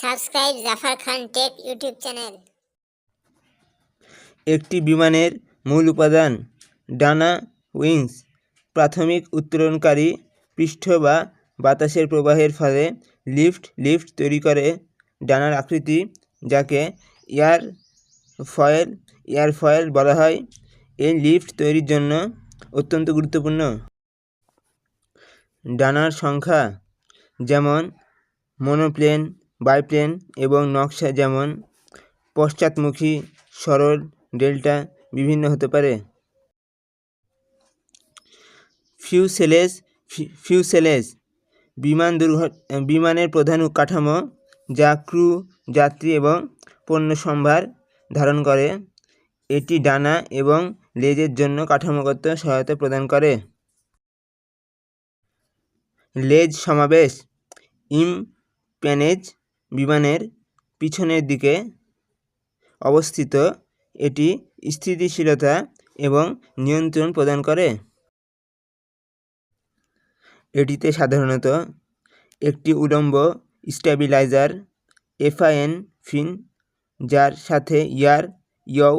Subscribe Jafar Khan tech YouTube channel. একটি বিমানের মূল উপাদান ডানা, উইংস, প্রাথমিক উত্তোলনকারী পৃষ্ঠ বা বাতাসের প্রবাহের ফলে লিফট লিফট তৈরি করে ডানার আকৃতি, যাকে এয়ার ফয়েল এয়ার ফয়েল বলা হয়। এই লিফট তৈরির জন্য অত্যন্ত গুরুত্বপূর্ণ। ডানার সংখ্যা যেমন মনোপ্লেন বাইপ্লেন এবং নকশা যেমন পশ্চাৎমুখী, সরল, ডেল্টা বিভিন্ন হতে পারে। ফিউসেলেজ ফিউসেলেজ বিমান দুর্ঘট বিমানের প্রধান কাঠামো যা ক্রু, যাত্রী এবং পণ্য সম্ভার ধারণ করে। এটি ডানা এবং লেজের জন্য কাঠামোগত সহায়তা প্রদান করে। লেজ সমাবেশ, ইমপ্যানেজ বিমানের পিছনের দিকে অবস্থিত এটি স্থিতিশীলতা এবং নিয়ন্ত্রণ প্রদান করে। এটিতে সাধারণত একটি উলম্ব স্টেবিলাইজার, এফআইএন ফিন, যার সাথে ইয়ার ইয়ও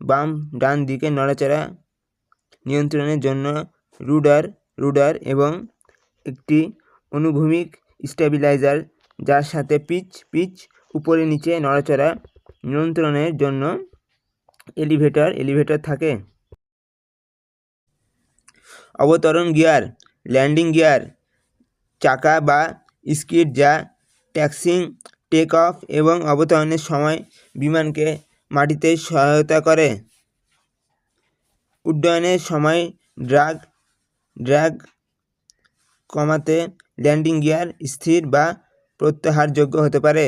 বাম ডান দিকে নড়াচড়া নিয়ন্ত্রণের জন্য রুডার রুডার এবং একটি অনুভূমিক স্টেবিলাইজার যার সাথে পিচ পিচ, উপরে নিচে নড়াচড়া নিয়ন্ত্রণের জন্য এলিভেটর এলিভেটর থাকে। অবতরণ গিয়ার ল্যান্ডিং গিয়ার চাকা বা স্কিড যা ট্যাক্সিং টেক অফ এবং অবতরণের সময় বিমানকে মাটিতে সহায়তা করে। উড্ডয়নের সময় ড্রাগ ড্রাগ কমাতে ল্যান্ডিং গিয়ার স্থির বা প্রত্যাহারযোগ্য হতে পারে।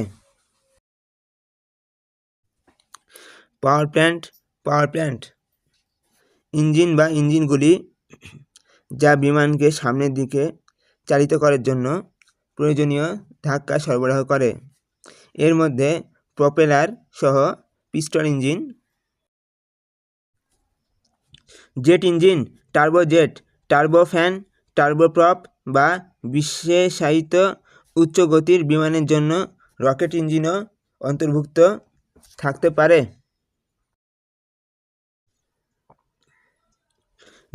Power plant power plant. Engine বা ইঞ্জিনগুলি যা বিমানকে সামনের দিকে চালিত করার জন্য প্রয়োজনীয় ধাক্কা সরবরাহ করে। এর মধ্যে প্রপেলার সহ piston engine. Jet engine, turbojet, turbofan, turboprop বা বিশেষায়িত উচ্চ গতির বিমানের জন্য রকেট ইঞ্জিনও অন্তর্ভুক্ত থাকতে পারে।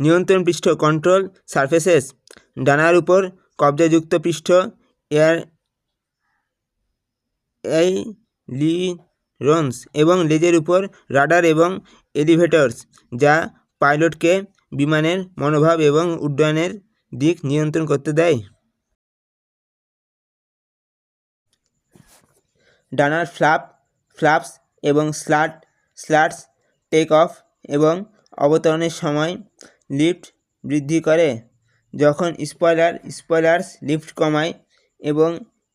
নিয়ন্ত্রণ পৃষ্ঠ কন্ট্রোল সারফেসেস ডানার উপর কবজাযুক্ত পৃষ্ঠ এয়ার এই লিরন্স এবং লেজের উপর রাডার এবং এলিভেটরস যা পাইলটকে বিমানের মনোভাব এবং উড্ডয়নের দিক নিয়ন্ত্রণ করতে দেয়। ডানার ফ্লাপ, ফ্লাপস এবং স্লাট, স্লাটস, টেক অফ এবং অবতরণের সময় লিফট বৃদ্ধি করে। যখন স্পয়লার, স্পয়লার্স লিফট কমায় এবং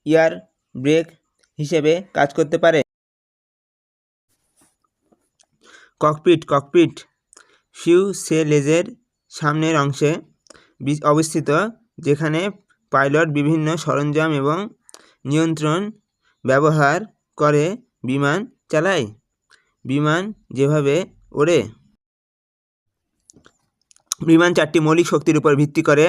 ইয়ার ব্রেক হিসেবে কাজ করতে পারে। ককপিট ককপিট ফিউসেলেজের সামনের অংশে অবস্থিত, যেখানে পাইলট বিভিন্ন সরঞ্জাম এবং নিয়ন্ত্রণ ব্যবহার করে বিমান চালায়। বিমান যেভাবে ওড়ে। বিমান চারটি মৌলিক শক্তির উপর ভিত্তি করে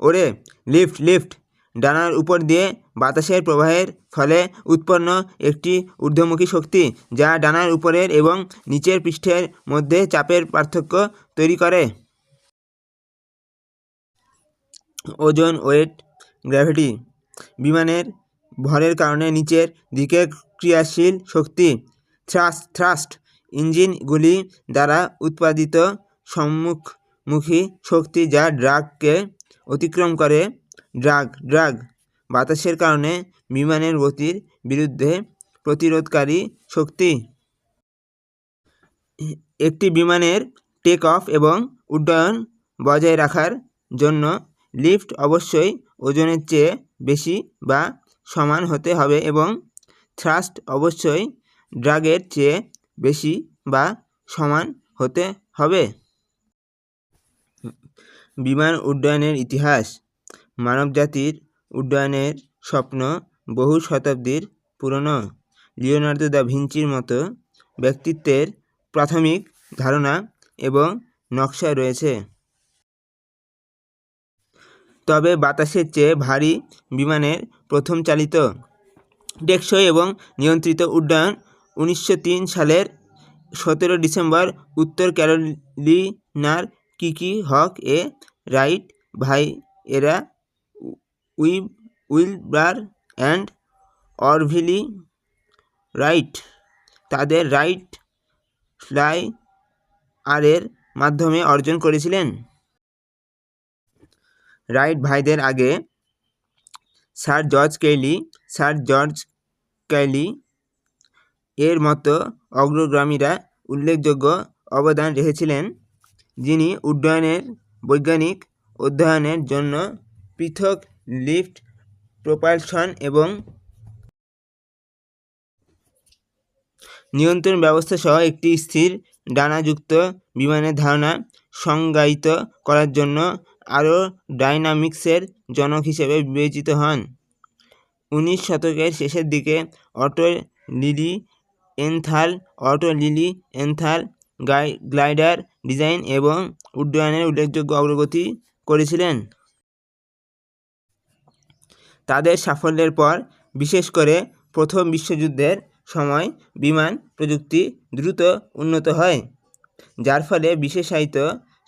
ওড়ে। লিফট লিফট ডানার উপর দিয়ে বাতাসের প্রবাহের ফলে উৎপন্ন একটি ঊর্ধ্বমুখী শক্তি যা ডানার উপরের এবং নিচের পৃষ্ঠের মধ্যে চাপের পার্থক্য তৈরি করে। ওজন, ওয়েট, গ্র্যাভিটি বিমানের ভরের কারণে নিচের দিকে ক্রিয়াশীল শক্তি থ্রাস্ট থ্রাস্ট ইঞ্জিনগুলি দ্বারা উৎপাদিত সম্মুখমুখী শক্তি যা ড্রাগকে অতিক্রম করে। ড্রাগ ড্রাগ বাতাসের কারণে বিমানের গতির বিরুদ্ধে প্রতিরোধকারী শক্তি। একটি বিমানের টেক অফ এবং উড্ডয়ন বজায় রাখার জন্য লিফট অবশ্যই ওজনের চেয়ে বেশি বা সমান হতে হবে এবং থ্রাস্ট অবশ্যই ড্রাগের চেয়ে বেশি বা সমান হতে হবে। বিমান উড্ডয়নের ইতিহাস। মানবজাতির উড্ডয়নের স্বপ্ন বহু শতাব্দীর পুরনো। লিওনার্দো দা ভিঞ্চির মতো ব্যক্তিত্বের প্রাথমিক ধারণা এবং নকশা রয়েছে। তবে বাতাসের চেয়ে ভারী বিমানের প্রথম চালিত টেকসই এবং নিয়ন্ত্রিত উড্ডয়ন উনিশশো তিন সালের সতেরো ডিসেম্বর উত্তর ক্যারোলিনার কিকি হক এ রাইট ভাই এরা উইব উইলবার অ্যান্ড অরভিলি রাইট তাদের রাইট ফ্লাই আরের মাধ্যমে অর্জন করেছিলেন। রাইট ভাইদের আগে sir George Cayley sir George Cayley এর মতো অগ্রগামীরা উল্লেখযোগ্য অবদান রেখেছিলেন, যিনি উড্ডয়নের বৈজ্ঞানিক অধ্যয়নের জন্য পৃথক লিফট প্রোপালশন এবং নিয়ন্ত্রণ ব্যবস্থা সহ একটি স্থির ডানাযুক্ত বিমানের ধারণা সংজ্ঞায়িত করার জন্য আরও ডাইনামিক্সের জনক হিসেবে বিবেচিত হন। উনিশ শতকের শেষের দিকে Otto Lilienthal, Otto Lilienthal গাই, গ্লাইডার ডিজাইন এবং উড্ডয়নের উল্লেখযোগ্য অগ্রগতি করেছিলেন। তাদের সাফল্যের পর, বিশেষ করে প্রথম বিশ্বযুদ্ধের সময় বিমান প্রযুক্তি দ্রুত উন্নত হয়, যার ফলে বিশেষায়িত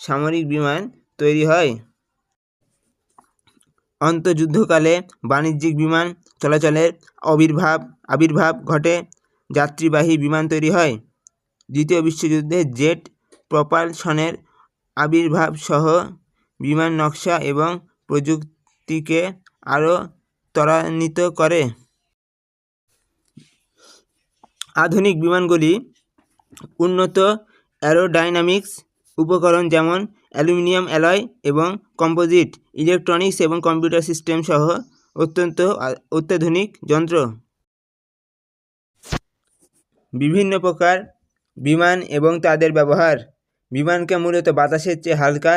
সামরিক বিমান তৈরি হয়। অন্তর্যুদ্ধকালে বাণিজ্যিক বিমান চলাচলের আবির্ভাব আবির্ভাব ঘটে। যাত্রীবাহী বিমান তৈরি হয়। দ্বিতীয় বিশ্বযুদ্ধে জেট প্রপালশনের আবির্ভাব সহ বিমান নকশা এবং প্রযুক্তিকে আরও ত্বরান্বিত করে। আধুনিক বিমানগুলি উন্নত অ্যারোডাইনামিক্স উপকরণ যেমন অ্যালুমিনিয়াম অ্যালয় এবং কম্পোজিট, ইলেকট্রনিক্স এবং কম্পিউটার সিস্টেম সহ অত্যন্ত অত্যাধুনিক যন্ত্র। বিভিন্ন প্রকার বিমান এবং তাদের ব্যবহার। বিমানকে মূলত বাতাসের চেয়ে হালকা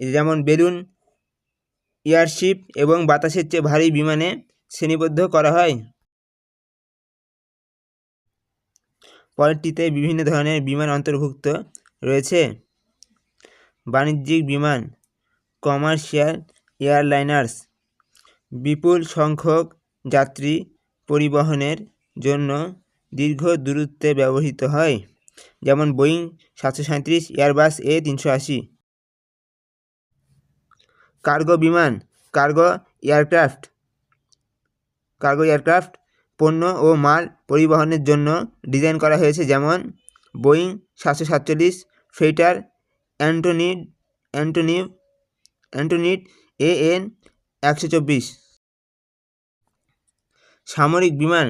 যেমন বেলুন, এয়ারশিপ এবং বাতাসের চেয়ে ভারী বিমানে শ্রেণীবদ্ধ করা হয়। পরেরটিতে বিভিন্ন ধরনের বিমান অন্তর্ভুক্ত রয়েছে। বাণিজ্যিক বিমান, কমার্শিয়াল এয়ারলাইনার্স, বিপুল সংখ্যক যাত্রী পরিবহনের জন্য দীর্ঘ দূরত্বে ব্যবহৃত হয়, যেমন বোয়িং সাতশো সাঁত্রিশ এয়ারবাস এ তিনশো আশি। কার্গো বিমান, কার্গো এয়ারক্রাফট কার্গো এয়ারক্রাফট পণ্য ও মাল পরিবহনের জন্য ডিজাইন করা হয়েছে, যেমন বোয়িং সাতশো সাতচল্লিশ ফ্রেটার অ্যান্টোনিড অ্যান্টোনিভ অ্যান্টোনিড এ এন একশো চব্বিশ। সামরিক বিমান,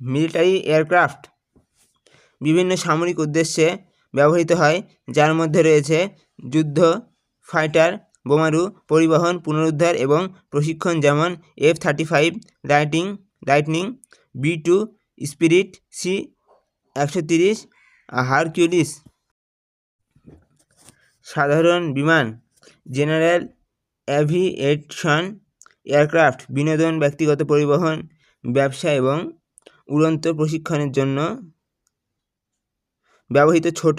মিলিটারি এয়ারক্রাফট। বিভিন্ন সামরিক উদ্দেশ্যে ব্যবহৃত হয়, যার মধ্যে রয়েছে যুদ্ধ, ফাইটার, বোমারু পরিবহন, পুনরুদ্ধার এবং প্রশিক্ষণ, যেমন F thirty five, lighting, lightning B two Spirit C একশো তিরিশ হারকিউলিস সাধারণ বিমান জেনারেল অ্যাভিয়েশন এয়ারক্রাফট বিনোদন, ব্যক্তিগত পরিবহন, ব্যবসা এবং উড়ন্ত প্রশিক্ষণের জন্য ব্যবহৃত ছোট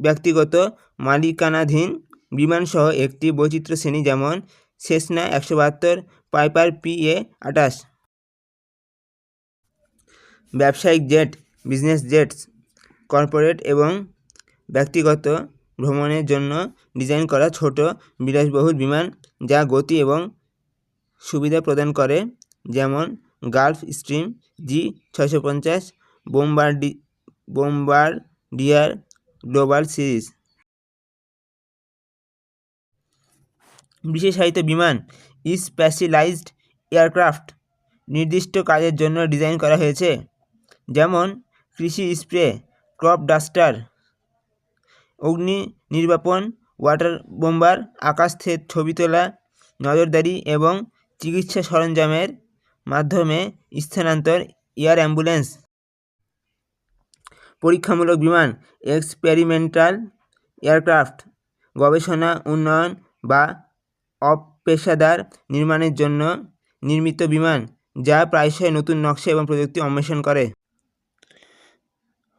ব্যক্তিগত মালিকানাধীন বিমানসহ একটি বৈচিত্র্য শ্রেণি যেমন সেসনা একশো বাহাত্তর পাইপার পি এ আটাশ ব্যবসায়িক জেট, বিজনেস জেটস, কর্পোরেট এবং ব্যক্তিগত ভ্রমণের জন্য ডিজাইন করা ছোট বিলাসবহুল বিমান যা গতি এবং সুবিধা প্রদান করে, যেমন গালফ স্ট্রিম, জি ছয়শো পঞ্চাশ, বোমবার্ডি, বোমবার্ডিয়ার গ্লোবাল সিরিজ। বিশেষায়িত বিমান, স্পেশালাইজড এয়ারক্রাফট, নির্দিষ্ট কাজের জন্য ডিজাইন করা হয়েছে। যেমন কৃষি স্প্রে, ক্রপ ডাস্টার, অগ্নি নির্বাপন, ওয়াটার বোম্বার, আকাশ থেকে ছবি তোলা, নজরদারি এবং চিকিৎসা সরঞ্জামের মাধ্যমে স্থানান্তর, এয়ার অ্যাম্বুলেন্স। পরীক্ষামূলক বিমান, এক্সপেরিমেন্টাল এয়ারক্রাফট, গবেষণা, উন্নয়ন বা অপেশাদার নির্মাণের জন্য নির্মিত বিমান, যা প্রায়শই নতুন নকশা এবং প্রযুক্তি অন্বেষণ করে।